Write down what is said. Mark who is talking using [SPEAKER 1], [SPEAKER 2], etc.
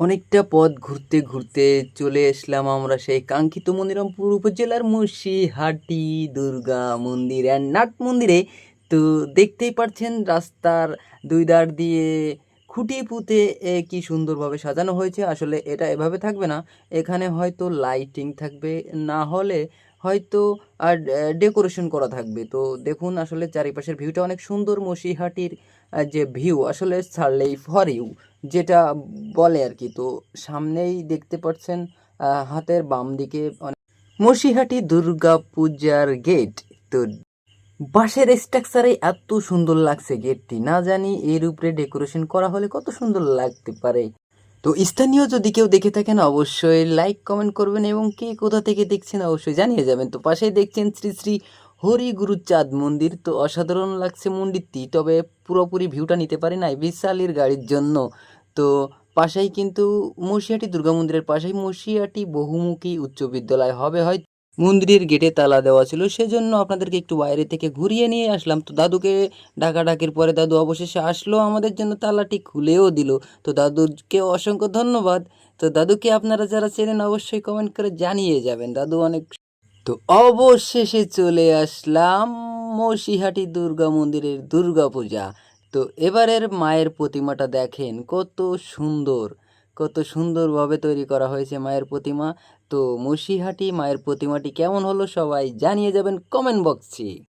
[SPEAKER 1] অনেকটা পথ ঘুরতে ঘুরতে চলে আসলাম আমরা সেই কাঙ্ক্ষিত মনিরামপুর উপজেলার মুর্শিহাটি দুর্গা মন্দির অ্যান্ড নাট মন্দিরে। তো দেখতেই পাচ্ছেন রাস্তার দুই ধার দিয়ে খুঁটি পুঁতে কি সুন্দরভাবে সাজানো হয়েছে। আসলে এটা এভাবে থাকবে না। এখানে হয়তো লাইটিং থাকবে। না হলে হয়তো, আর ডেকোরেশন করা থাকবে। তো দেখুন আসলে চারিপাশের ভিউটা অনেক সুন্দর মসিহাটির যে ভিউ আসলে ছাড়লেই ফর ইউ যেটা বলে আর কি। তো সামনেই দেখতে পাচ্ছেন হাতের বাম দিকে মসিহাটি দুর্গা পূজার গেট তো বাঁশের স্ট্রাকচারে এত সুন্দর লাগছে গেটটি না জানি এর উপরে ডেকোরেশন করা হলে কত সুন্দর লাগতে পারে। তো স্থানীয় যদি কেউ দেখে থাকেন, অবশ্যই লাইক কমেন্ট করবেন এবং কে কোথা থেকে দেখছেন অবশ্যই জানিয়ে যাবেন। তো পাশেই দেখছেন শ্রী শ্রী হরি গুরু চাঁদ মন্দির। তো অসাধারণ লাগছে মন্দিরটি, তবে পুরোপুরি ভিউটা নিতে পারি নাই, বিশালের গাড়ির জন্য। তো পাশেই কিন্তু মসিয়াটি দুর্গা মন্দিরের পাশেই মসিয়াটি বহুমুখী উচ্চ বিদ্যালয় হবে হয় মন্দিরের গেটে তালা দেওয়া ছিল, সেজন্য আপনাদেরকে একটু বাইরে থেকে ঘুরিয়ে নিয়ে আসলাম। তো দাদুকে ডাকাডাকির পরে দাদু অবশেষে আসলো, আমাদের জন্য তালাটি খুলেও দিল। তো দাদুকে অসংখ্য ধন্যবাদ। তো দাদুকে আপনারা যারা চেনেন, অবশ্যই কমেন্ট করে জানিয়ে যাবেন। দাদু অনেক তো অবশেষে চলে আসলাম মসিহাটি দুর্গা মন্দিরের দুর্গা পূজা। তো এবারের মায়ের প্রতিমাটা দেখেন কত সুন্দর। কত সুন্দরভাবে তৈরি করা হয়েছে মায়ের প্রতিমা। তো মসিহাটি মায়ের প্রতিমাটি কেমন হলো সবাই জানিয়ে যাবেন কমেন্ট বক্সে।